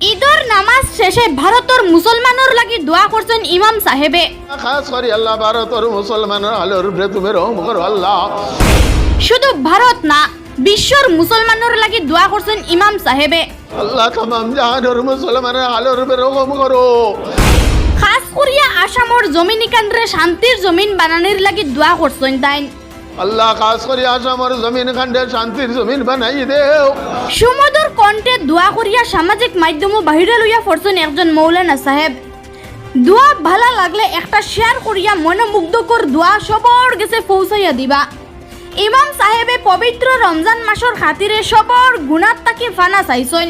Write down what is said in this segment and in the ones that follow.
ঈদর নামাজ শেষে ভারতের মুসলমানের লাগি দোয়া করছেন ইমাম সাহেবে খাস করি আল্লাহ ভারতর মুসলমানের আলোর উপরে তুমি রহম করো আল্লাহ। শুধু ভারত না বিশ্বর মুসলমানের লাগি দোয়া করছেন ইমাম সাহেবে আল্লাহ তামাম জাহানোর মুসলমানের আলোর উপরে রহম করো খাস করিয়া আসামর জমিন কান্ডরে শান্তির জমিন বানানির লাগি দোয়া করছেন তাই আল্লাহ খাস করি আসামর জমিন খান্ডে শান্তির জমিন বানাই দেও। সুমধুর কণ্ঠে দোয়া করিয়া সামাজিক মাধ্যম বাহিরে লইয়া পড়ছেন একজন মৌলানা সাহেব। দোয়া ভালা লাগলে একটা শেয়ার করিয়া মনোমুগ্ধকর দোয়া সবর গেছে পৌঁছাইয়া দিবা। ইমাম সাহেবে পবিত্র রমজান মাসের খাতিরে সবর গুণাত তাকি ফানা চাইছেন।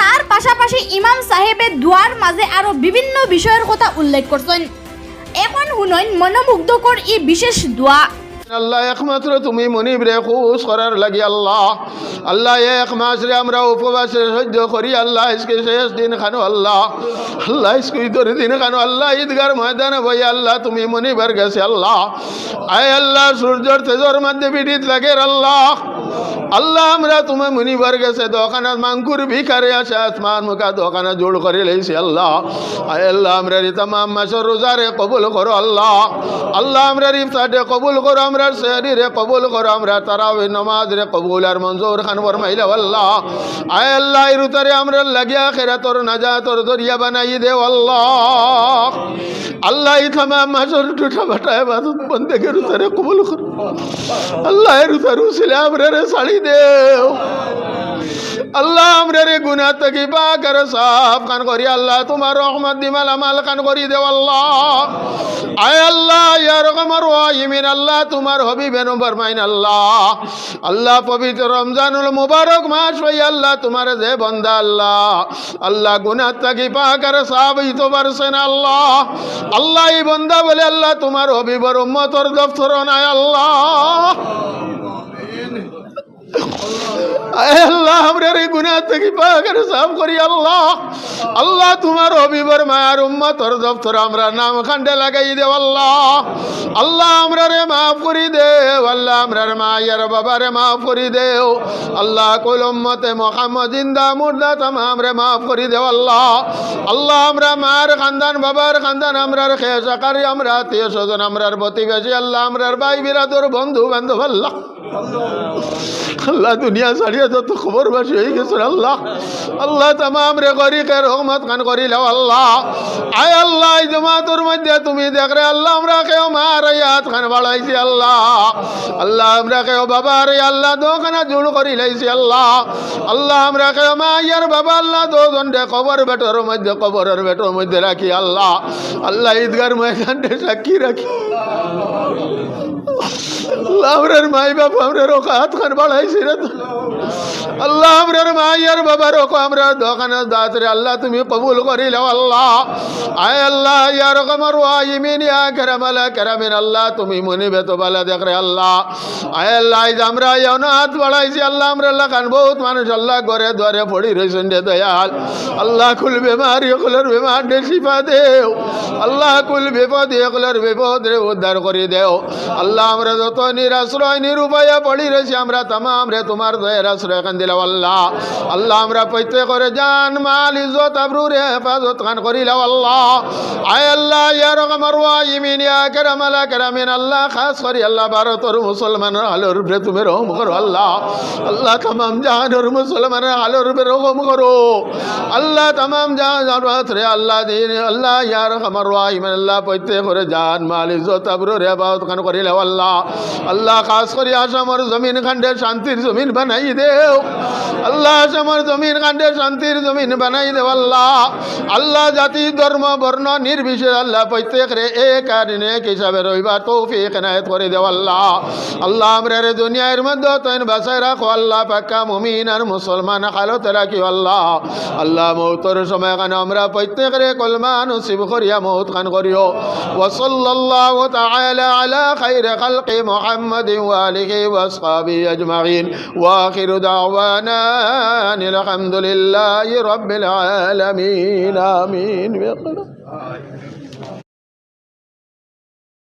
তার পাশাপাশি ইমাম সাহেবে দোয়ার মাঝে আরও বিভিন্ন বিষয়ের কথা উল্লেখ করছেন এখন শুনইন মনোমুগ্ধকর এই বিশেষ দোয়া আল্লাহ একমাত্র তুমি মনিব রে খুশ করার লাগি আল্লাহ। আল্লাহ, এক মাস রে আমরা উপবাসে সহ্য করি আল্লাহ ইসকে শেষ দিন খানো আল্লাহ। আল্লাহ ইসকুই ধরে দিন খানো আল্লাহ, ঈদগার ময়দানে বই আল্লাহ, তুমি মনিবার গেছে আল্লাহ। আয় আল্লাহ, সূর্যর তেজর মধ্যে পিঠিত লাগের আল্লাহ। আল্লাহ, আমরা তুমি মনিবার গেছে দোকানত মাংকুর ভিখারে আছে আসমান মুখা দোকানে জোড় করে লইছি আল্লাহ। আল্লাহ, আমরা রে তামাম মাসের রোজারে কবুল করো আল্লাহ। আল্লাহ, আমরা ইফতারে কবুল করো, আমরা শহরিরে কবুল করো, আমরা তারাবি নমাজ রে কবুল আর মঞ্জুর খান ফরমাইলা আল্লাহ আল্লাহ এর উতারে আমরা লাগিয়া খেরাতর নাজাতর দরিয়া বানাই দে আল্লাহ। আল্লাহ তামাম মাসের টুটা বাটা এবাদত বন্দেগের উতারে কবুল করো। আল্লাহ এর উতারে উসিলে আমরা রে শাড়ি দেও। আল্লাহ আমরা রে গুনা থেকে পাকার সাফ খান করি আল্লাহ, তোমার রহমত দিমাল আমাল কান করি দেও আল্লাহ। আয় আল্লাহ, ইয়া রকমার ওয়াইমিন আল্লাহ তোমার হবি বেনু ফরমাইন আল্লাহ। আল্লাহ পবিত্র রমজানুল মুবারক মাস ভাই আল্লাহ তোমার যে বন্দা আল্লাহ। আল্লাহ গুনা থেকে পাকার সাফ ইতো পারছেন আল্লাহ। আল্লাহ এই বন্দা বলে আল্লাহ, তোমার হবিবর উম্মতর দফতর নাই আল্লাহ। আয় আল্লাহ আমরা এই গুনাহ থেকে পাকের সাফ করি, আল্লাহ। আল্লাহ, তোমার হবিবর মায়ার উম্মতর দপ্তর আমরা নাম খান্ডে লাগাই দেও, আল্লাহ। আল্লাহ, আমরা রে মাফ করি দেও, আল্লাহ, আমরা রে মায়ার বাবারে মাফ করি দেও। আল্লাহ কুল উম্মতে মোহাম্মদ জিন্দা, মুর্দা তামাম রে মাফ করি দেও, আল্লাহ। আল্লাহ, আমরা মার খানদান, বাবার খানদান, আমরার খেসাকারি আমরা আত্মীয় স্বজন, আমরার প্রতিবেশী, আল্লাহ, আমরার ভাই, বিরাদর বন্ধু বান্ধব আল্লাহ। আল্লাহ দুনিয়া ছাড়িয়ে যত খবর বাসি হয়ে গেছে আল্লাহ। আল্লাহ তামাম রে করি কে রহমত খান করিলাও আল্লাহ। আয় আল্লাহ জমাতুর মধ্যে তুমি দেখ রে আল্লাহ, আমরা কেউ মার হাত খান বাড়াইছি আল্লাহ। আল্লাহ, আমরা কেউ বাবা রে আল্লাহ দোখানা জুড় করি লাইছি আল্লাহ। আল্লাহ, আমরা কেউ মা ইয়ার বাবা আল্লাহ দুজন দে কবর বেটর মধ্যে, কবরের বেটর মধ্যে রাখি আল্লাহ। আল্লাহ, ঈদগার ময়দানটা সাক্ষী রাখি। আমরার মাই বাপ আমরা রোকা হাত খান বাড়াইছি রে আল্লাহ আমরার মাই রে আল্লাহ তুমি কবুল করিলাও আল্লাহ। আয় আল্লাহ, ইয়া রকমার ওয়াইমিন ইয়া কেরামালা কেরামিন আল্লাহ তুমি মনি বেতো বালা দেখ রে আল্লাহ। আয় আল্লাহ আমরা এমন হাত বাড়াইছি, আল্লাহ আমরা খান বহুত মানুষ আল্লাহ ঘরে দুয়ারে পড়ি রয়েছেন রে দয়াল। আল্লাহ কুল বেমার, এগুলোর বেমার শিফা দেও। আল্লাহ কুল বিপদ, এগুলোর বিপদ রে উদ্ধার করে দেও। আল্লাহ আমরা যত নিরাশ্রয় নিরুপায় পড়ি রয়েছি আমরা, তামাম রে তোমার দয়ের আশ্রয় খান দিলাম আল্লাহ। আল্লাহ আমরা প্রত্যেক করে জান, মাল, ইজ্জত, আবরু রে হেফাজত খান করিলাম আল্লাহ। আয় আল্লাহ, ইয়া রকমার ওয়াইমিন ইয়া কেরামালা কেরামিন, আল্লাহ খাস করি আল্লাহ, ভারতর মুসলমানের আলোর উপরে তুমি রহম করো আল্লাহ। আল্লাহ তামাম জাহানোর মুসলমানের আলোর উপরে রহম করো। আল্লাহ তামাম জাহান রে, আল্লাহ দিন, আল্লাহ ইয়া রকমার ওয়াইমিন আল্লাহ প্রত্যেক করে জান, মাল, ইজ্জত, আবরু রে হেফাজত খান করিলাম আল্লাহ। আল্লাহ খাস করি আসামর জমিন খান্ডে শান্তির জমিন বানাই দেও। আল্লাহ আসামর জমিন খান্ডে শান্তির জমিন বানাই দেও আল্লাহ। আল্লাহ জাতি, ধর্ম, বর্ণ নির্বিশেষ আল্লাহ প্রত্যেক রে এক হিসাবে রইবা তৌফিক নায়ত করে দেও আল্লাহ। আল্লাহ আমরা রে দুনিয়ার মধ্যে তৈন বাসায় রাখো আল্লাহ, পাক্কা মুমিন আর মুসলমান হালত রাখি আল্লাহ। আল্লাহ মৌতর সময় কানে আমরা প্রত্যেক রে কলমা নসিব করিয়া মৌত খান করিও। ওসল্লাল্লাহু তাআলা আলা খাইর খালকি محمد وآله وأصحابه أجمعين. وآخر دعوانا الحمد لله رب العالمين. آمين.